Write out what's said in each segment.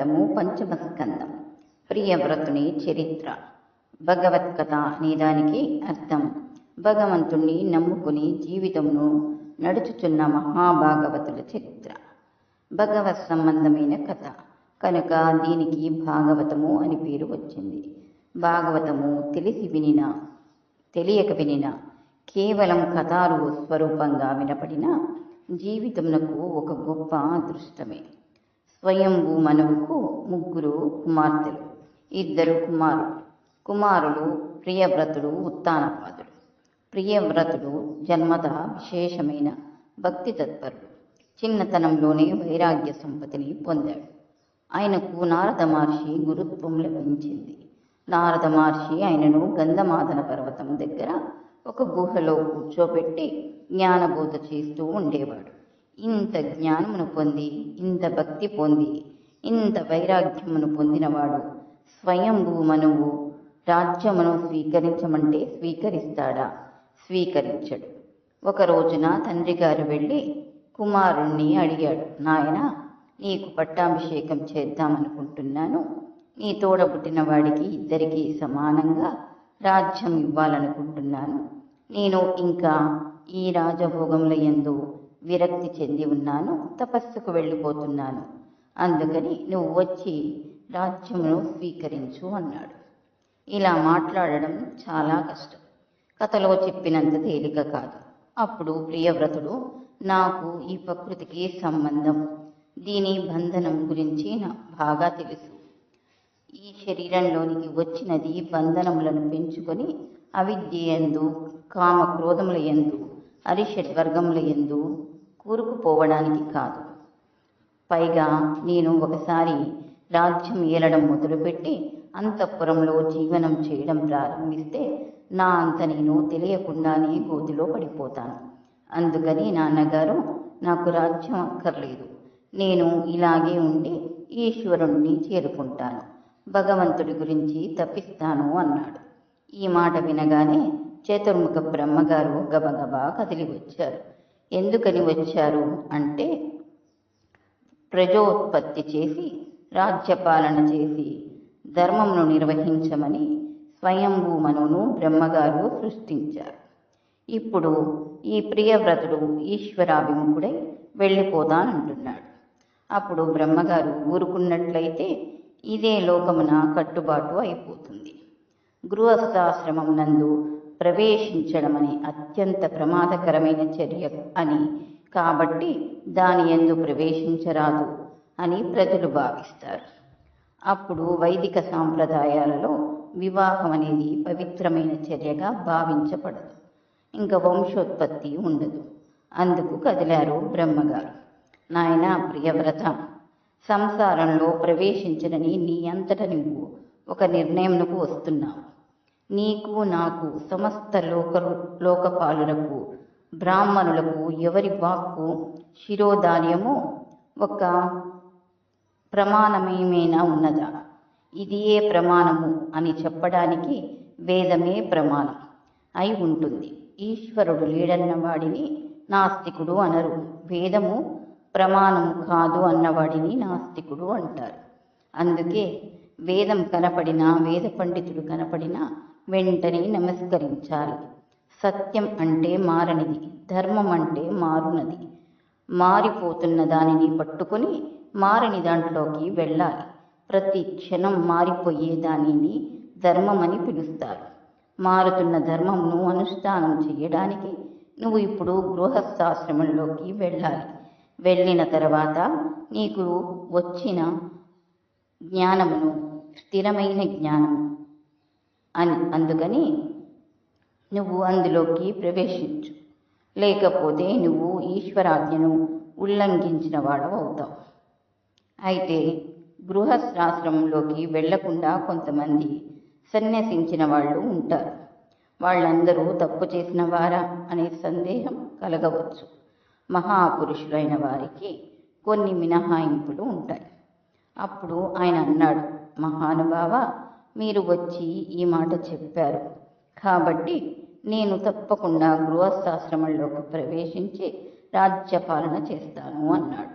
భాగవతము పంచమ స్కందం ప్రియవ్రతుని చరిత్ర. భగవత్ కథ అనే దానికి అర్థం. భగవంతుణ్ణి నమ్ముకుని జీవితమును నడుచుచున్న మహాభాగవతుల చరిత్ర. భగవత్ సంబంధమైన కథ. కనుక దీనికి భాగవతము అని పేరు వచ్చింది. భాగవతము తెలిసి వినిన తెలియక వినిన కేవలం కథాలు స్వరూపంగా వినపడిన జీవితమునకు ఒక గొప్ప అదృష్టమే. స్వయంభూ మనువుకు ముగ్గురు కుమార్తెలు. ఇద్దరు కుమారులు. కుమారులు ప్రియవ్రతుడు ఉత్తానపాదుడు ప్రియవ్రతుడు జన్మత విశేషమైన భక్తి తత్పరుడు. చిన్నతనంలోనే వైరాగ్య సంపత్తిని పొందాడు. ఆయనకు నారద మహర్షి గురుత్వం లభించింది. నారద మహర్షి ఆయనను గంధమాదన పర్వతం దగ్గర ఒక గుహలో కూర్చోబెట్టి జ్ఞానబోధ చేస్తూ ఉండేవాడు. ఇంత జ్ఞానమును పొంది ఇంత భక్తి పొంది ఇంత వైరాగ్యమును పొందినవాడు స్వయంభూ మనువు రాజ్యమును స్వీకరించమంటే స్వీకరిస్తాడా? స్వీకరించడు. ఒక రోజున తండ్రి గారు వెళ్ళి కుమారుణ్ణి అడిగాడు నాయన నీకు పట్టాభిషేకం చేద్దామనుకుంటున్నాను. నీ తోడబుట్టిన వాడికి ఇద్దరికీ సమానంగా రాజ్యం ఇవ్వాలనుకుంటున్నాను. నేను ఇంకా ఈ రాజభోగముల ఎందు విరక్తి చెంది ఉన్నాను తపస్సుకు వెళ్ళిపోతున్నాను. అందుకని నువ్వు వచ్చి రాజ్యమును స్వీకరించు అన్నాడు. ఇలా మాట్లాడడం చాలా కష్టం. కథలో చెప్పినంత తేలిక కాదు. అప్పుడు ప్రియవ్రతుడు నాకు ఈ ప్రకృతికి సంబంధం. దీని బంధనం గురించి నాకు బాగా తెలుసు. ఈ శరీరంలోనికి వచ్చినది బంధనములను పెంచుకొని అవిద్యయందు కామ క్రోధముల యందు అరిషడ్వర్గముల యందు కూరుకుపోవడానికి కాదు. పైగా నేను ఒకసారి రాజ్యం ఏలడం మొదలుపెట్టి అంతఃపురంలో జీవనం చేయడం ప్రారంభిస్తే నా అంత నేను తెలియకుండానే గోతిలో పడిపోతాను. అందుకని నాన్నగారు నాకు రాజ్యం అక్కర్లేదు. నేను ఇలాగే ఉండి ఈశ్వరుణ్ణి చేరుకుంటాను. భగవంతుడి గురించి తప్పిస్తాను అన్నాడు. ఈ మాట వినగానే చతుర్ముఖ బ్రహ్మగారు గబగబా కదిలి వచ్చారు. ఎందుకని వచ్చారు అంటే ప్రజోత్పత్తి చేసి రాజ్యపాలన చేసి ధర్మమును నిర్వహించమని స్వయంభూ మనువును బ్రహ్మగారు సృష్టించారు. ఇప్పుడు ఈ ప్రియవ్రతుడు ఈశ్వరాభిముఖుడై వెళ్ళిపోతానంటున్నాడు. అప్పుడు బ్రహ్మగారు ఊరుకున్నట్లయితే ఇదే లోకమున కట్టుబాటు అయిపోతుంది. గృహస్థాశ్రమం నందు ప్రవేశించడం అత్యంత ప్రమాదకరమైన చర్య అని. కాబట్టి దాని ఎందు ప్రవేశించరాదు అని ప్రజలు భావిస్తారు. అప్పుడు వైదిక సాంప్రదాయాలలో వివాహం అనేది పవిత్రమైన చర్యగా భావించబడదు. ఇంకా వంశోత్పత్తి ఉండదు. అందుకు కదిలారు బ్రహ్మగారు. నాయన ప్రియవ్రత సంసారంలో ప్రవేశించడని నీ అంతట నువ్వు ఒక నిర్ణయంకు వస్తున్నావు. నీకు నాకు సమస్త లోక లోకపాలులకు బ్రాహ్మణులకు ఎవరి వాక్కు శిరోధార్యము? ఒక ప్రమాణమేమైనా ఉన్నదా? ఇది ఏ ప్రమాణము అని చెప్పడానికి వేదమే ప్రమాణం అయి ఉంటుంది. ఈశ్వరుడు లేడన్న వాడిని నాస్తికుడు అనరు. వేదము ప్రమాణము కాదు అన్నవాడిని నాస్తికుడు అంటారు. అందుకే వేదం కనపడినా వేద పండితుడు కనపడినా వెంటనే నమస్కరించాలి. సత్యం అంటే మారనిది ధర్మం అంటే మారునది. మారిపోతున్న దానిని పట్టుకొని మారని దాంట్లోకి వెళ్ళాలి. ప్రతి క్షణం మారిపోయే దానిని ధర్మం అని పిలుస్తారు. మారుతున్న ధర్మంను అనుష్ఠానం చేయడానికి నువ్వు ఇప్పుడు గృహస్థాశ్రమంలోకి వెళ్ళాలి. వెళ్ళిన తర్వాత నీకు వచ్చిన జ్ఞానమును స్థిరమైన జ్ఞానము అని అందుకని నువ్వు అందులోకి ప్రవేశించు. లేకపోతే నువ్వు ఈశ్వరాజ్ఞను ఉల్లంఘించిన వాడవు అవుతావు. అయితే గృహస్థాశ్రమంలోకి వెళ్ళకుండా కొంతమంది సన్యసించిన వాళ్ళు ఉంటారు. వాళ్ళందరూ తప్పు చేసిన వారా అనే సందేహం కలగవచ్చు. మహాపురుషులైన వారికి కొన్ని మినహాయింపులు ఉంటాయి. అప్పుడు ఆయన అన్నాడు మహానుభావ మీరు వచ్చి ఈ మాట చెప్పారు. కాబట్టి నేను తప్పకుండా గృహస్థాశ్రమంలోకి ప్రవేశించి రాజ్యపాలన చేస్తాను అన్నాడు.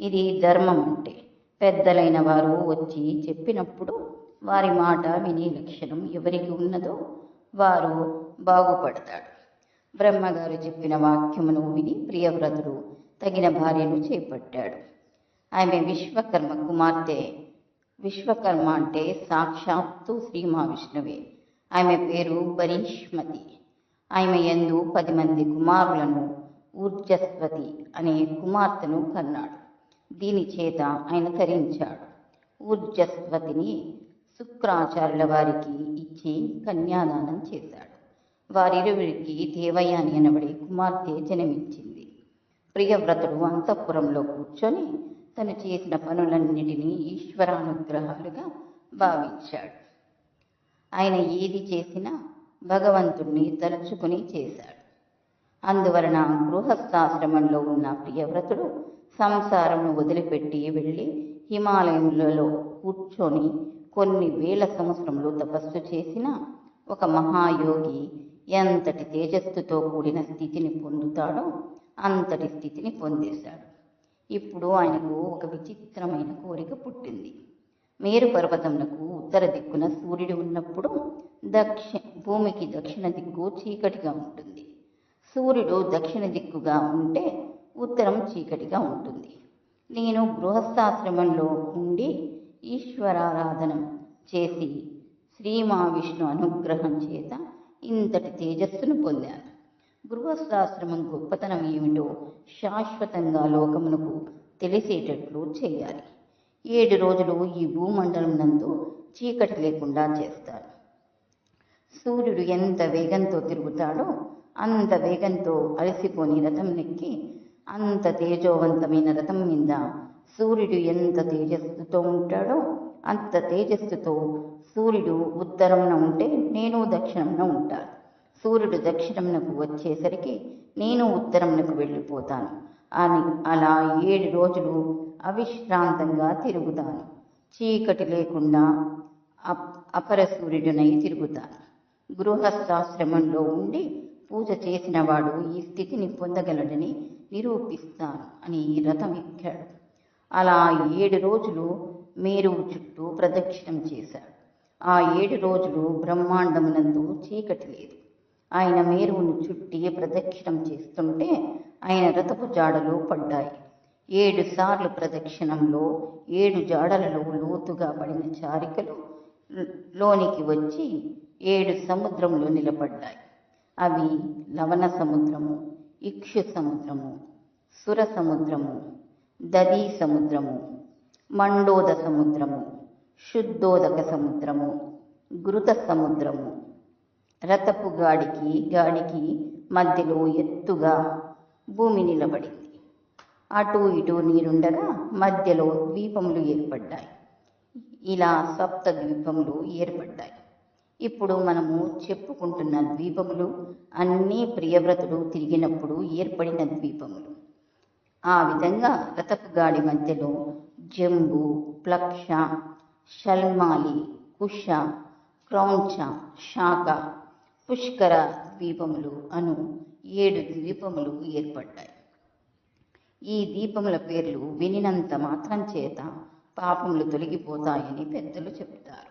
ఇది ధర్మం అంటే పెద్దలైన వారు వచ్చి చెప్పినప్పుడు వారి మాట వినే లక్షణం ఎవరికి ఉన్నదో వారు బాగుపడతాడు బ్రహ్మగారు చెప్పిన వాక్యమును విని ప్రియవ్రతుడు తగిన భార్యను చేపట్టాడు. ఆమె విశ్వకర్మ కుమార్తె విశ్వకర్మ అంటే సాక్షాత్తు శ్రీ మహావిష్ణువే. ఆమె పేరు బరీష్మతి ఆమె యందు పది మంది కుమారులను ఊర్జస్వతి అనే కుమార్తెను కన్నాడు. దీని చేత ఆయన తరించాడు. ఊర్జస్వతిని శుక్రాచార్యుల వారికి ఇచ్చి కన్యాదానం చేశాడు. వారిరువురికి దేవయాని అనబడే కుమార్తె జన్మించింది ప్రియవ్రతుడు అంతఃపురంలో కూర్చొని తను చేసిన పనులన్నిటినీ ఈశ్వరానుగ్రహాలుగా భావించాడు. ఆయన ఏది చేసినా భగవంతుణ్ణి తలుచుకుని చేశాడు. అందువలన గృహస్థాశ్రమంలో ఉన్న ప్రియవ్రతుడు సంసారమును వదిలిపెట్టి వెళ్ళి హిమాలయములలో కూర్చొని కొన్ని వేల సంవత్సరములు తపస్సు చేసిన ఒక మహాయోగి ఎంతటి తేజస్సుతో కూడిన స్థితిని పొందుతాడో అంతటి స్థితిని పొందేశాడు. ఇప్పుడు ఆయనకు ఒక విచిత్రమైన కోరిక పుట్టింది. మేరు పర్వతమునకు ఉత్తర దిక్కున సూర్యుడు ఉన్నప్పుడు దక్షి భూమికి దక్షిణ దిక్కు చీకటిగా ఉంటుంది. సూర్యుడు దక్షిణ దిక్కుగా ఉంటే ఉత్తరం చీకటిగా ఉంటుంది. నేను గృహస్థాశ్రమంలో ఉండి ఈశ్వరారాధన చేసి శ్రీ మహావిష్ణు అనుగ్రహం చేత ఇంతటి తేజస్సును పొందాను. గృహస్థాశ్రమం గొప్పతనం ఏమిటో శాశ్వతంగా లోకమునకు తెలిసేటట్లు చేయాలి. ఏడు రోజులు ఈ భూమండలం నందు చీకటి లేకుండా చేస్తాడు సూర్యుడు ఎంత వేగంతో తిరుగుతాడో అంత వేగంతో అలసిపోని రథం నెక్కి అంత తేజోవంతమైన రథం మీద సూర్యుడు ఎంత తేజస్సుతో ఉంటాడో అంత తేజస్సుతో సూర్యుడు ఉత్తరంన ఉంటే నేను దక్షిణంన ఉంటాను. సూర్యుడు దక్షిణంనకు వచ్చేసరికి నేను ఉత్తరంనకు వెళ్ళిపోతాను. అని అలా ఏడు రోజులు అవిశ్రాంతంగా తిరుగుతాను. చీకటి లేకుండా అప్ అపర సూర్యుడినై తిరుగుతాను. గృహస్థాశ్రమంలో ఉండి పూజ చేసిన వాడు ఈ స్థితిని పొందగలడని నిరూపిస్తాను అని రథం ఎక్కాడు. అలా ఏడు రోజులు మేరువు చుట్టూ ప్రదక్షిణం చేశాడు. ఆ ఏడు రోజులు బ్రహ్మాండమునందు చీకటి లేదు. ఆయన మేరువును చుట్టి ప్రదక్షిణం చేస్తుంటే ఆయన రథపు జాడలు పడ్డాయి. ఏడు సార్లు ప్రదక్షిణంలో ఏడు జాడలలో లోతుగా పడిన చారికలు లోనికి వచ్చి ఏడు సముద్రంలో నిలబడ్డాయి. అవి లవణ సముద్రము ఇక్షు సముద్రము సుర సముద్రము దదీ సముద్రము మండోద సముద్రము శుద్ధోదక సముద్రము గృత సముద్రము రథపు గాడికి గాడికి మధ్యలో ఎత్తుగా భూమి నిలబడింది. అటు ఇటు నీరుండగా మధ్యలో ద్వీపములు ఏర్పడ్డాయి. ఇలా సప్త ద్వీపములు ఏర్పడ్డాయి. ఇప్పుడు మనము చెప్పుకుంటున్న ద్వీపములు అన్నీ ప్రియవ్రతుడు తిరిగినప్పుడు ఏర్పడిన ద్వీపములు. ఆ విధంగా రథపు గాడి మధ్యలో జంబు ప్లక్ష షల్మాలి కుష క్రౌంచ శాఖ పుష్కర ద్వీపములు అను ఏడు ద్వీపములు ఏర్పడ్డాయి. ఈ దీపముల పేర్లు వినినంత మాత్రం చేత పాపములు తొలగిపోతాయని పెద్దలు చెబుతారు.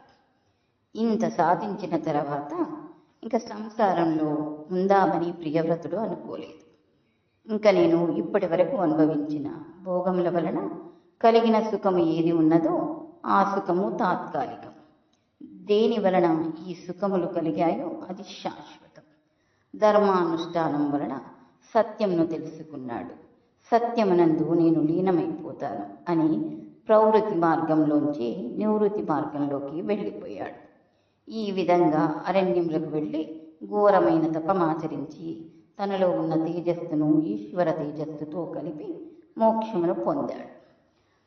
ఇంత సాధించిన తర్వాత ఇంకా సంసారంలో ఉందామని ప్రియవ్రతుడు అనుకోలేదు. ఇంకా నేను ఇప్పటి వరకు అనుభవించిన భోగముల వలన కలిగిన సుఖము ఏది ఉన్నదో ఆ సుఖము తాత్కాలికం. దేని వలన ఈ సుఖములు కలిగాయో అది శాశ్వతం. ధర్మానుష్ఠానం వలన సత్యమును తెలుసుకున్నాడు. సత్యమునందు నేను లీనమైపోతాను అని ప్రవృత్తి మార్గంలోంచి నివృత్తి మార్గంలోకి వెళ్ళిపోయాడు. ఈ విధంగా అరణ్యములకు వెళ్ళి ఘోరమైన తపమాచరించి తనలో ఉన్న తేజస్సును ఈశ్వర తేజస్సుతో కలిపి మోక్షమును పొందాడు.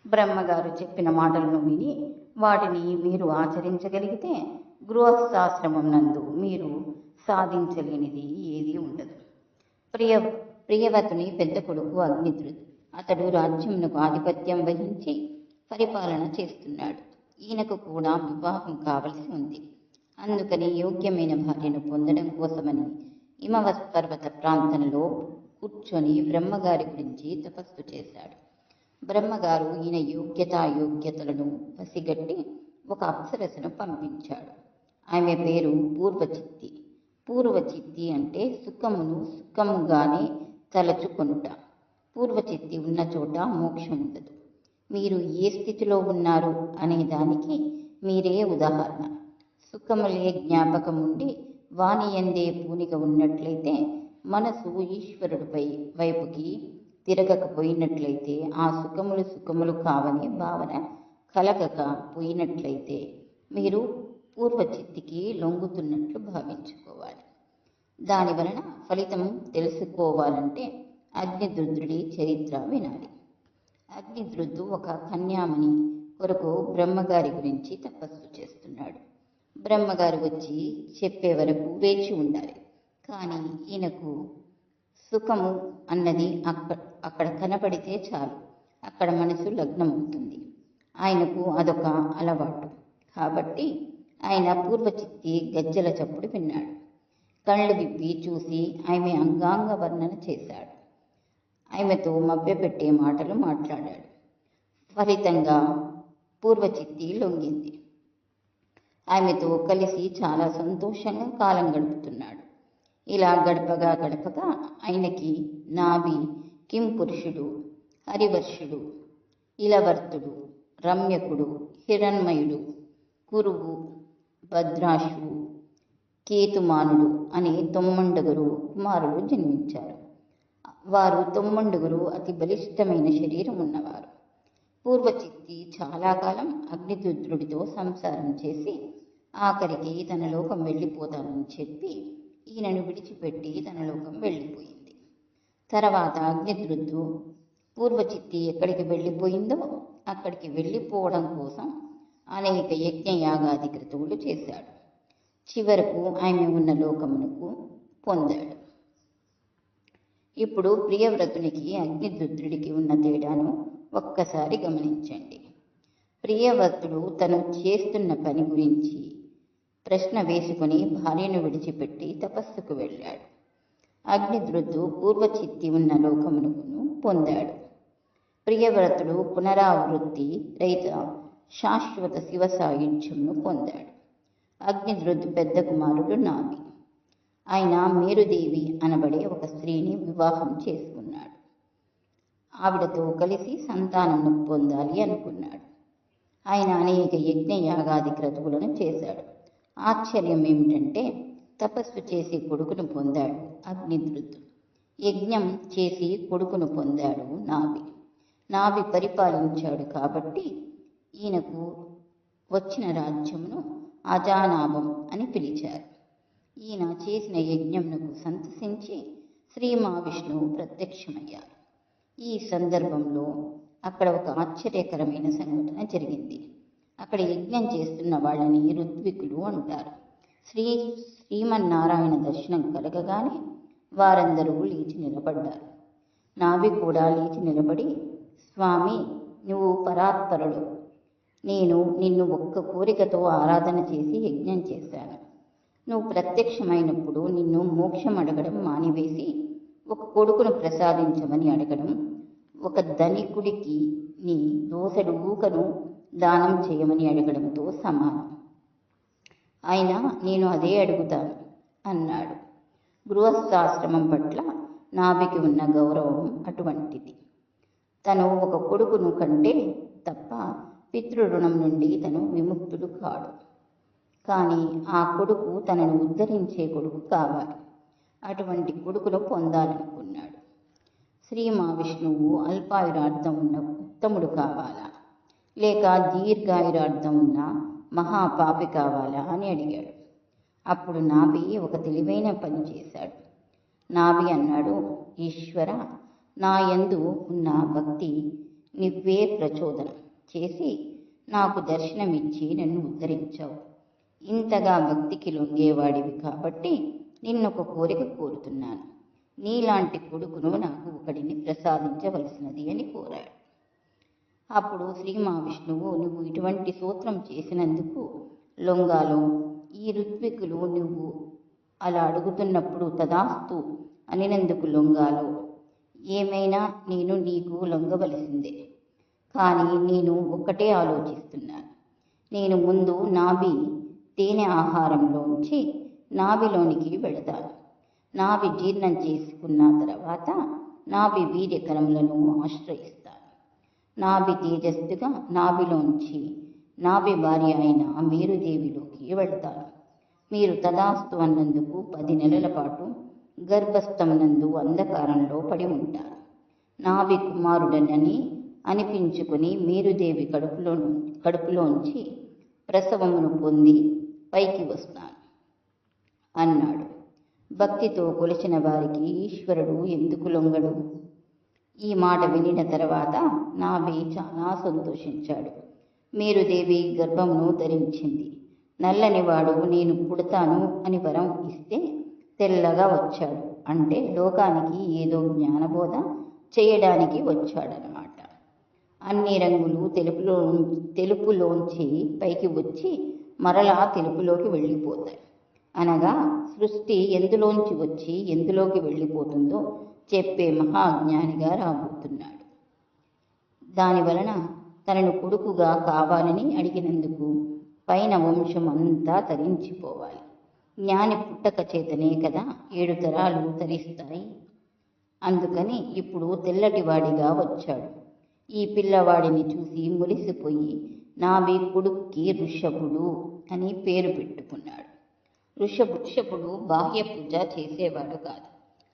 బ్రహ్మగారు చెప్పిన మాటలను విని వాటిని మీరు ఆచరించగలిగితే గృహస్థాశ్రమం నందు మీరు సాధించలేనిది ఏది ఉండదు. ప్రియ ప్రియవతుని పెద్ద కొడుకు అగ్నిద్రుడు అతడు రాజ్యమునకు ఆధిపత్యం వహించి పరిపాలన చేస్తున్నాడు. ఈయనకు కూడా వివాహం కావలసి ఉంది. అందుకని యోగ్యమైన భార్యను పొందడం కోసమని హిమవత్ పర్వత ప్రాంతంలో కూర్చొని బ్రహ్మగారి గురించి తపస్సు చేశాడు. బ్రహ్మగారు ఈయన యోగ్యతాయోగ్యతలను పసిగట్టి ఒక అప్సరసను పంపించాడు. ఆమె పేరు పూర్వచిత్తి. పూర్వచిత్తి అంటే సుఖమును సుఖముగానే తలచుకొనుట. పూర్వచిత్తి ఉన్న చోట మోక్షం ఉండదు మీరు ఏ స్థితిలో ఉన్నారు అనే దానికి మీరే ఉదాహరణ. సుఖములే జ్ఞాపకం ఉండి వాణి ఎందే పూనిక ఉన్నట్లయితే మనసు ఈశ్వరుడిపై వైపుకి తిరగకపోయినట్లయితే ఆ సుఖములు సుఖములు కావని భావన కలగక పోయినట్లయితే మీరు పూర్వచిత్తికి లొంగుతున్నట్లు భావించుకోవాలి. దాని వలన ఫలితం తెలుసుకోవాలంటే అగ్నిదుద్రుడి చరిత్ర వినాలి. అగ్నిద్రుడు ఒక కన్యామణి కొరకు బ్రహ్మగారి గురించి తపస్సు చేస్తున్నాడు. బ్రహ్మగారు వచ్చి చెప్పే వరకు వేచి ఉండాలి. కానీ ఈయనకు సుఖము అన్నది అక్క అక్కడ కనపడితే చాలు. అక్కడ మనసు లగ్నమవుతుంది. ఆయనకు అదొక అలవాటు. కాబట్టి ఆయన పూర్వచిత్తి గజ్జల చప్పుడు విన్నాడు. కళ్ళు విప్పి చూసి ఆమె అంగాంగ వర్ణన చేశాడు. ఆమెతో మభ్యపెట్టే మాటలు మాట్లాడాడు. ఫలితంగా పూర్వచిత్తి లొంగింది. ఆమెతో కలిసి చాలా సంతోషంగా కాలం గడుపుతున్నాడు. ఇలా గడపగా గడపగా ఆయనకి నాభి కిం పురుషుడు హరివర్షుడు ఇలవర్తుడు రమ్యకుడు హిరణ్మయుడు కురువు భద్రాశువు కేతుమానుడు అనే తొమ్మండుగురు కుమారులు జన్మించారు. వారు తొమ్మండుగురు అతి బలిష్టమైన శరీరం ఉన్నవారు. పూర్వచిత్తి చాలా కాలం అగ్నిదుద్రుడితో సంసారం చేసి ఆఖరికి తన లోకం వెళ్ళిపోతానని చెప్పి ఈయనను విడిచిపెట్టి తన లోకం వెళ్ళిపోయింది. తర్వాత అగ్నిద్రుడు పూర్వచిత్తి ఎక్కడికి వెళ్ళిపోయిందో అక్కడికి వెళ్ళిపోవడం కోసం అనేక యజ్ఞయాగాది క్రతువులు చేశాడు. చివరకు ఆమె ఉన్న లోకమునకు పొందాడు. ఇప్పుడు ప్రియవ్రతునికి అగ్నిదుద్రుడికి ఉన్న తేడాను ఒక్కసారి గమనించండి. ప్రియవ్రతుడు తను చేస్తున్న పని గురించి ప్రశ్న వేసుకుని భార్యను విడిచిపెట్టి తపస్సుకు వెళ్ళాడు. అగ్నిద్రుడు పూర్వచిత్తి ఉన్న లోకమును పొందాడు. ప్రియవ్రతుడు పునరావృత్తి రైత శాశ్వత శివ సాయుధ్యమును పొందాడు. అగ్నిద్రుడు పెద్ద కుమారుడు నాభి ఆయన మేరుదేవి అనబడే ఒక స్త్రీని వివాహం చేసుకున్నాడు. ఆవిడతో కలిసి సంతానం పొందాలి అనుకున్నాడు. ఆయన అనేక యజ్ఞ యాగాది క్రతువులను చేశాడు. ఆశ్చర్యం ఏమిటంటే తపస్సు చేసి కొడుకును పొందాడు అగ్నిద్రుత్ యజ్ఞం చేసి కొడుకును పొందాడు నాభి. నాభి పరిపాలించాడు కాబట్టి ఈయనకు వచ్చిన రాజ్యమును అజానాభం అని పిలిచారు. ఈయన చేసిన యజ్ఞమునకు సంతసించి శ్రీ మహావిష్ణువు ప్రత్యక్షమయ్యారు. ఈ సందర్భంలో అక్కడ ఒక ఆశ్చర్యకరమైన సంఘటన జరిగింది. అక్కడ యజ్ఞం చేస్తున్న వాళ్ళని ఋత్వికులు అంటారు. శ్రీ శ్రీమన్నారాయణ దర్శనం కలగగానే వారందరూ లేచి నిలబడ్డారు. నావి కూడా లేచి నిలబడి స్వామి నువ్వు పరాత్పరుడు. నేను నిన్ను ఒక్క కోరికతో ఆరాధన చేసి యజ్ఞం చేశాను. నువ్వు ప్రత్యక్షమైనప్పుడు నిన్ను మోక్షం అడగడం మానివేసి ఒక కొడుకును ప్రసాదించమని అడగడం ఒక ధనికుడికి నీ దోసెడు ఊకను దానం చేయమని అడగడంతో సమానం. అయినా నేను అదే అడుగుతాను అన్నాడు. గృహస్థాశ్రమం పట్ల నాభికి ఉన్న గౌరవం అటువంటిది. తను ఒక కొడుకును కంటే తప్ప పితృరుణం నుండి తను విముక్తుడు కాడు. కానీ ఆ కొడుకు తనను ఉద్ధరించే కొడుకు కావాలి. అటువంటి కొడుకును పొందాలనుకున్నాడు. శ్రీ మహావిష్ణువు అల్పాయురార్థం ఉన్న ఉత్తముడు కావాలా? లేక దీర్ఘాయురార్థం ఉన్న మహాపాపి కావాలా అని అడిగాడు. అప్పుడు నాభి ఒక తెలివైన పని చేశాడు. నాభి అన్నాడు ఈశ్వర నా యందు ఉన్న భక్తి నువ్వే ప్రచోదనం. చేసి నాకు దర్శనమిచ్చి నన్ను ఉద్ధరించావు. ఇంతగా భక్తికి లొంగేవాడివి కాబట్టి నిన్నొక కోరిక కోరుతున్నాను. నీలాంటి కొడుకును నాకు ఒకడిని ప్రసాదించవలసినది అని కోరాడు. అప్పుడు శ్రీ మహావిష్ణువు నువ్వు ఇటువంటి సూత్రం చేసినందుకు లొంగాలో ఈ ఋత్వికులు నువ్వు అలా అడుగుతున్నప్పుడు తదాస్తు అనినందుకు లొంగాలో. ఏమైనా నేను నీకు లొంగవలసిందే. కానీ నేను ఒక్కటే ఆలోచిస్తున్నాను. నేను ముందు నాభి తేనె ఆహారంలోంచి నాభిలోనికి వెళతాను. నాభి జీర్ణం చేసుకున్న తర్వాత నాభి వీర్యకరములను ఆశ్రయిస్తాను. నాభి తేజస్సుగా నాభిలోంచి నాభి భార్య అయిన మేరుదేవిలోకి వెళ్తారు మీరు తదాస్తు అన్నందుకు పది నెలల పాటు గర్భస్థమనందు అంధకారంలో పడి ఉంటారు. నాభి కుమారుడనని అనిపించుకుని మేరుదేవి కడుపులో కడుపులోంచి ప్రసవమును పొంది పైకి వస్తాను అన్నాడు. భక్తితో కొలిచిన వారికి ఈశ్వరుడు ఎందుకు లొంగడు? ఈ మాట వినిన తర్వాత నాభి చాలా సంతోషించాడు. మీరు దేవి గర్భమును ధరించింది. నల్లని వాడు నేను పుడతాను అని వరం ఇస్తే తెల్లగా వచ్చాడు. అంటే లోకానికి ఏదో జ్ఞానబోధ చేయడానికి వచ్చాడనమాట అన్ని రంగులు తెలుపులో తెలుపులోంచి పైకి వచ్చి మరలా తెలుపులోకి వెళ్ళిపోతాయి. అనగా సృష్టి ఎందులోంచి వచ్చి ఎందులోకి వెళ్ళిపోతుందో చెప్పే మహాజ్ఞానిగా రాబోతున్నాడు. దాని వలన తనను కొడుకుగా కావాలని అడిగినందుకు పైన వంశం అంతా తరించిపోవాలి. జ్ఞాని పుట్టక చేతనే కదా ఏడు తరాలు తరిస్తాయి. అందుకని ఇప్పుడు తెల్లటివాడిగా వచ్చాడు. ఈ పిల్లవాడిని చూసి మురిసిపోయి నావి కొడుక్కి ఋషభుడు అని పేరు పెట్టుకున్నాడు. ఋషభు ఋషభుడు బాహ్య పూజ చేసేవాడు కాదు.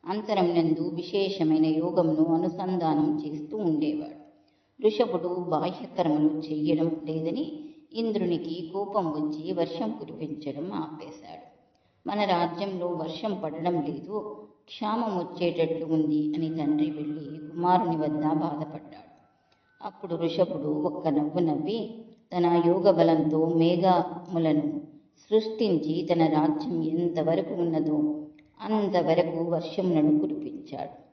అంతరంనందు విశేషమైన యోగమును అనుసంధానం చేస్తూ ఉండేవాడు. ఋషభుడు బాహ్యకర్మలు చెయ్యడం లేదని ఇంద్రునికి కోపం వచ్చి వర్షం కురిపించడం ఆపేశాడు. మన రాజ్యంలో వర్షం పడడం లేదు క్షామం వచ్చేటట్లు ఉంది అని తండ్రి వెళ్ళి కుమారుని వద్ద బాధపడ్డాడు. అప్పుడు ఋషభుడు ఒక్క నవ్వు నవ్వి తన యోగ బలంతో మేఘములను సృష్టించి తన రాజ్యం ఎంతవరకు ఉన్నదో అంతవరకు వర్షములను కురిపించాడు.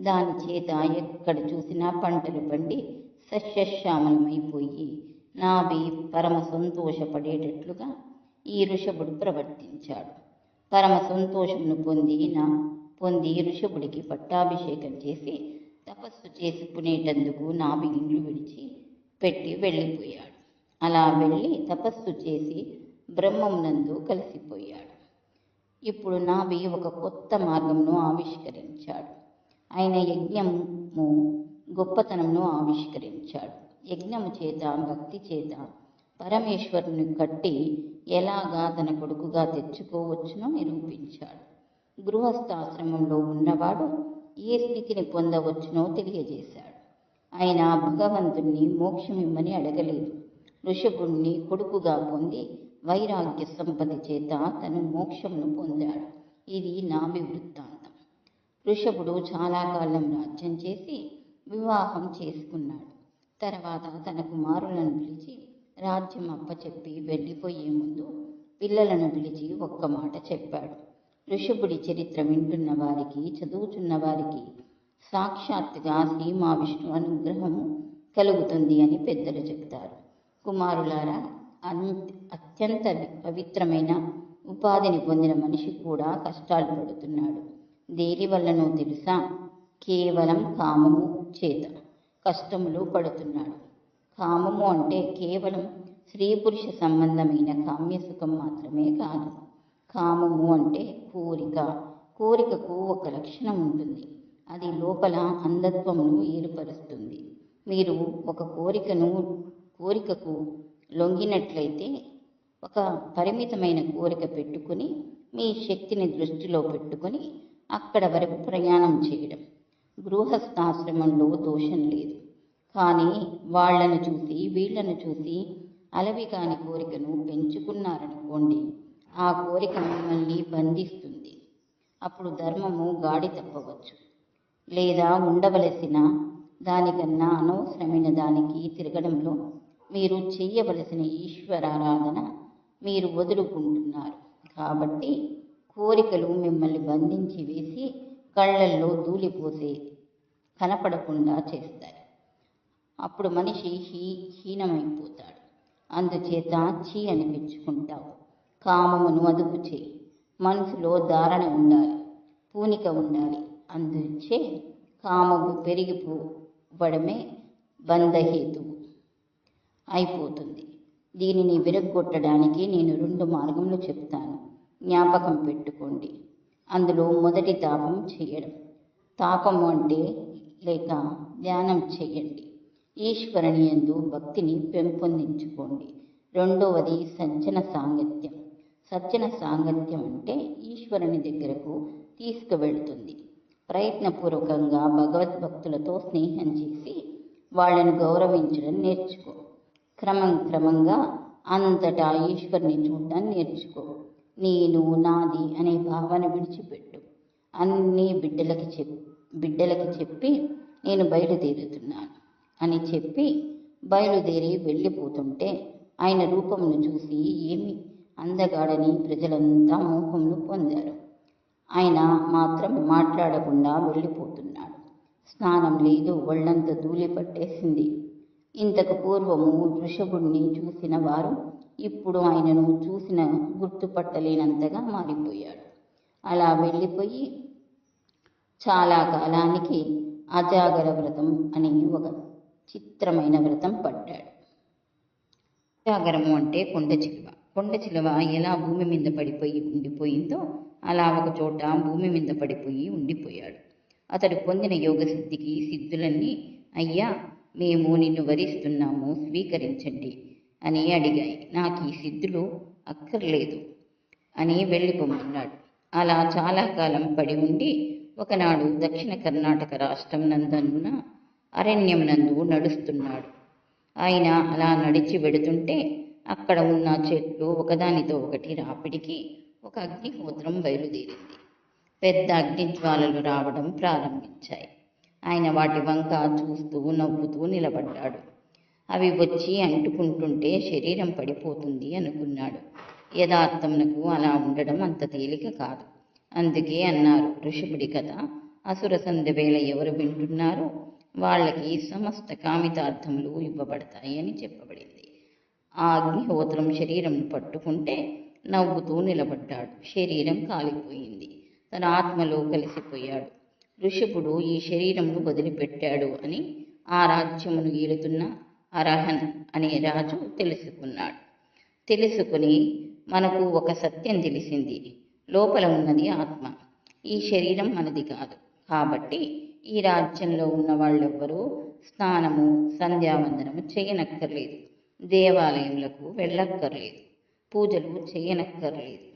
దాని చేత ఎక్కడ చూసినా పంటలు పండి సస్యశ్యామలమైపోయి నాభి పరమ సంతోషపడేటట్లుగా ఈ ఋషభుడు ప్రవర్తించాడు. పరమ సంతోషమును పొంది నా పొంది ఋషభుడికి పట్టాభిషేకం చేసి తపస్సు చేసుకునేటందుకు నాభి ఇండ్లు విడిచి పెట్టి వెళ్ళిపోయాడు. అలా వెళ్ళి తపస్సు చేసి బ్రహ్మమునందు కలిసిపోయాడు. ఇప్పుడు నాభి ఒక కొత్త మార్గంను ఆవిష్కరించాడు. ఆయన యజ్ఞము గొప్పతనంను ఆవిష్కరించాడు. యజ్ఞము చేత భక్తి చేత పరమేశ్వరుని కట్టి ఎలాగా తన కొడుకుగా తెచ్చుకోవచ్చునో నిరూపించాడు. గృహస్థాశ్రమంలో ఉన్నవాడు ఏ స్థితిని పొందవచ్చునో తెలియజేశాడు. ఆయన భగవంతుణ్ణి మోక్షమిమ్మని అడగలేదు. ఋషభుణ్ణి కొడుకుగా పొంది వైరాగ్య సంపద చేత తను మోక్షమును పొందాడు. ఇది నాభి వృత్తాంతం. ఋషభుడు చాలా కాలం రాజ్యం చేసి వివాహం చేసుకున్నాడు. తర్వాత తన కుమారులను పిలిచి రాజ్యం అప్పచెప్పి వెళ్ళిపోయే ముందు పిల్లలను పిలిచి ఒక్క మాట చెప్పాడు. ఋషభుడి చరిత్ర వింటున్న వారికి చదువుతున్న వారికి సాక్షాత్తుగా శ్రీ మహావిష్ణు అనుగ్రహము కలుగుతుంది అని పెద్దలు చెప్తారు. కుమారులారా అంత అత్యంత పవిత్రమైన ఉపాధిని పొందిన మనిషి కూడా కష్టాలు పడుతున్నాడు. దేని వల్లనో తెలుసా? కేవలం కామము చేత కష్టములు పడుతున్నాడు. కామము అంటే కేవలం స్త్రీ పురుష సంబంధమైన కామ్య సుఖం మాత్రమే కాదు. కామము అంటే కోరిక. కోరికకు ఒక లక్షణం ఉంటుంది. అది లోపల అంధత్వమును ఏర్పరుస్తుంది. మీరు ఒక కోరికను కోరికకు లొంగినట్లయితే ఒక పరిమితమైన కోరిక పెట్టుకొని మీ శక్తిని దృష్టిలో పెట్టుకొని అక్కడ వరకు ప్రయాణం చేయడం. గృహస్థాశ్రమంలో దోషం లేదు. కానీ వాళ్ళను చూసి వీళ్ళను చూసి అలవి కాని కోరికను పెంచుకున్నారనుకోండి ఆ కోరిక మిమ్మల్ని బంధిస్తుంది. అప్పుడు ధర్మము గాడి తప్పవచ్చు. లేదా ఉండవలసిన దానికన్నా అనవసరమైన దానికి తిరగడంలో మీరు చేయవలసిన ఈశ్వరారాధన మీరు వదులుకుంటున్నారు. కాబట్టి కోరికలు మిమ్మల్ని బంధించి వేసి కళ్ళల్లో ధూళిపోసే కనపడకుండా చేస్తాయి అప్పుడు మనిషి హీ హీనమైపోతాడు. అందుచేత చీ అనిపించుకుంటావు కామమును అదుపు చేయి. మనసులో ధారణ ఉండాలి. పూనిక ఉండాలి. అందుచే కామము పెరిగిపోవడమే బంధహేతువు. అయిపోతుంది. దీనిని విరగ్గొట్టడానికి నేను రెండు మార్గములు చెప్తాను జ్ఞాపకం పెట్టుకోండి. అందులో మొదటి తాపం చేయడం. తాపం అంటే లేక ధ్యానం చేయండి. ఈశ్వరుని యందు భక్తిని పెంపొందించుకోండి. రెండవది సజ్జన సాంగత్యం. సజ్జన సాంగత్యం అంటే ఈశ్వరుని దగ్గరకు తీసుకువెళ్తుంది. ప్రయత్నపూర్వకంగా భగవద్భక్తులతో స్నేహం చేసి వాళ్ళను గౌరవించడం నేర్చుకో క్రమం క్రమంగా అంతటా ఈశ్వరుని చూడటం నేర్చుకో. నేను నాది అనే భావన విడిచిపెట్టు. అన్నీ బిడ్డలకి చెప్ బిడ్డలకి చెప్పి నేను బయలుదేరుతున్నాను అని చెప్పి బయలుదేరి వెళ్ళిపోతుంటే ఆయన రూపమును చూసి ఏమి? అందగాడని ప్రజలంతా మోహమును పొందారు. ఆయన మాత్రం మాట్లాడకుండా వెళ్ళిపోతున్నాడు. స్నానం లేదు ఒళ్ళంతా ధూళి పట్టేసింది. ఇంతకు పూర్వము వృషభుణ్ణి చూసిన వారు ఇప్పుడు ఆయనను చూసిన గుర్తుపట్టలేనంతగా మారిపోయాడు. అలా వెళ్ళిపోయి చాలా కాలానికి అజాగర వ్రతం అనే ఒక చిత్రమైన వ్రతం పట్టాడు. అజాగరము అంటే కొండ చిలువ. కొండ చిలువ ఎలా భూమి మీద పడిపోయి ఉండిపోయిందో అలా ఒక చోట భూమి మీద పడిపోయి ఉండిపోయాడు. అతడు పొందిన యోగ సిద్ధికి సిద్ధులన్నీ అయ్యా మేము నిన్ను వరిస్తున్నాము స్వీకరించండి. అని అడిగాయి. నాకు ఈ సిద్ధులు అక్కర్లేదు అని వెళ్ళిపోమన్నాడు. అలా చాలా కాలం పడి ఉండి ఒకనాడు దక్షిణ కర్ణాటక రాష్ట్రం నందనున్న అరణ్యం నందు నడుస్తున్నాడు. ఆయన అలా నడిచి వెడుతుంటే అక్కడ ఉన్న చెట్లు ఒకదానితో ఒకటి రాపిడికి ఒక అగ్నిహోత్రం బయలుదేరింది. పెద్ద అగ్నిజ్వాలలు రావడం ప్రారంభించాయి. ఆయన వాటి వంక చూస్తూ నవ్వుతూ నిలబడ్డాడు. అవి వచ్చి అంటుకుంటుంటే శరీరం పడిపోతుంది అనుకున్నాడు. యథార్థమునకు అలా ఉండడం అంత తేలిక కాదు. అందుకే అన్నారు ఋషభుడి కథ అసుర సంధ్య వేళ ఎవరు వింటున్నారో వాళ్ళకి సమస్త కామితార్థములు ఇవ్వబడతాయి అని చెప్పబడింది. ఆ అగ్నిహోత్రం శరీరం పట్టుకుంటే నవ్వుతూ నిలబడ్డాడు. శరీరం కాలిపోయింది. తన ఆత్మలో కలిసిపోయాడు. ఋషభుడు ఈ శరీరమును వదిలిపెట్టాడు అని ఆ రాజ్యమును ఏలుతున్న అరహన్ అనే రాజు తెలుసుకున్నాడు. తెలుసుకుని మనకు ఒక సత్యం తెలిసింది. లోపల ఉన్నది ఆత్మ. ఈ శరీరం మనది కాదు. కాబట్టి ఈ రాజ్యంలో ఉన్న వాళ్ళెవ్వరూ స్నానము సంధ్యావందనము చేయనక్కర్లేదు. దేవాలయములకు వెళ్ళక్కర్లేదు. పూజలు చేయనక్కర్లేదు.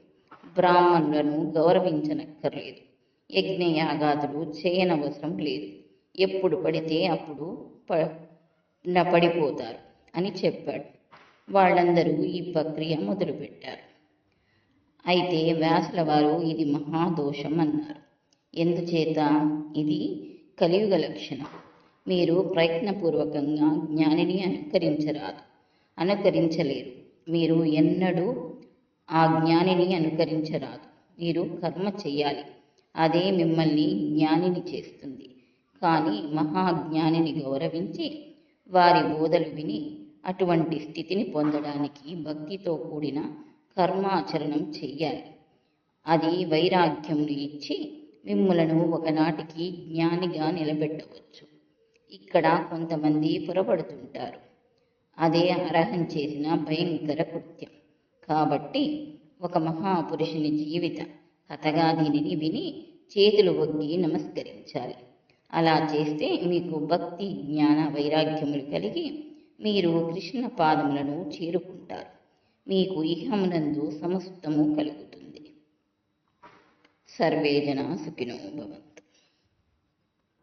బ్రాహ్మణులను గౌరవించనక్కర్లేదు. యజ్ఞయాగాదులు చేయనవసరం లేదు. ఎప్పుడు పడితే అప్పుడు ప న- పడిపోతారు అని చెప్పాడు. వాళ్ళందరూ ఈ ప్రక్రియ మొదలుపెట్టారు. అయితే వ్యాసుల వారు ఇది మహాదోషం అన్నారు. ఎందుచేత? ఇది కలియుగ లక్షణం. మీరు ప్రయత్నపూర్వకంగా జ్ఞానిని అనుకరించరాదు. అనుకరించలేరు. మీరు ఎన్నడూ ఆ జ్ఞానిని అనుకరించరాదు. మీరు కర్మ చేయాలి. అదే మిమ్మల్ని జ్ఞానిని చేస్తుంది. కానీ మహాజ్ఞానిని గౌరవించి వారి బోధలు విని అటువంటి స్థితిని పొందడానికి భక్తితో కూడిన కర్మాచరణం చెయ్యాలి. అది వైరాగ్యంను ఇచ్చి మిమ్ములను ఒకనాటికి జ్ఞానిగా నిలబెట్టవచ్చు. ఇక్కడ కొంతమంది పొరపడుతుంటారు అదే అర్హం చేసిన భయంకర కృత్యం. కాబట్టి ఒక మహాపురుషుని జీవిత కథగా దీనిని విని చేతులు ఒగ్గి నమస్కరించాలి. అలా చేస్తే మీకు భక్తి జ్ఞాన వైరాగ్యములు కలిగి మీరు కృష్ణ పాదములను చేరుకుంటారు. మీకు ఇహమునందు సమస్తము కలుగుతుంది. సర్వే జన సుఖినో భవంతు.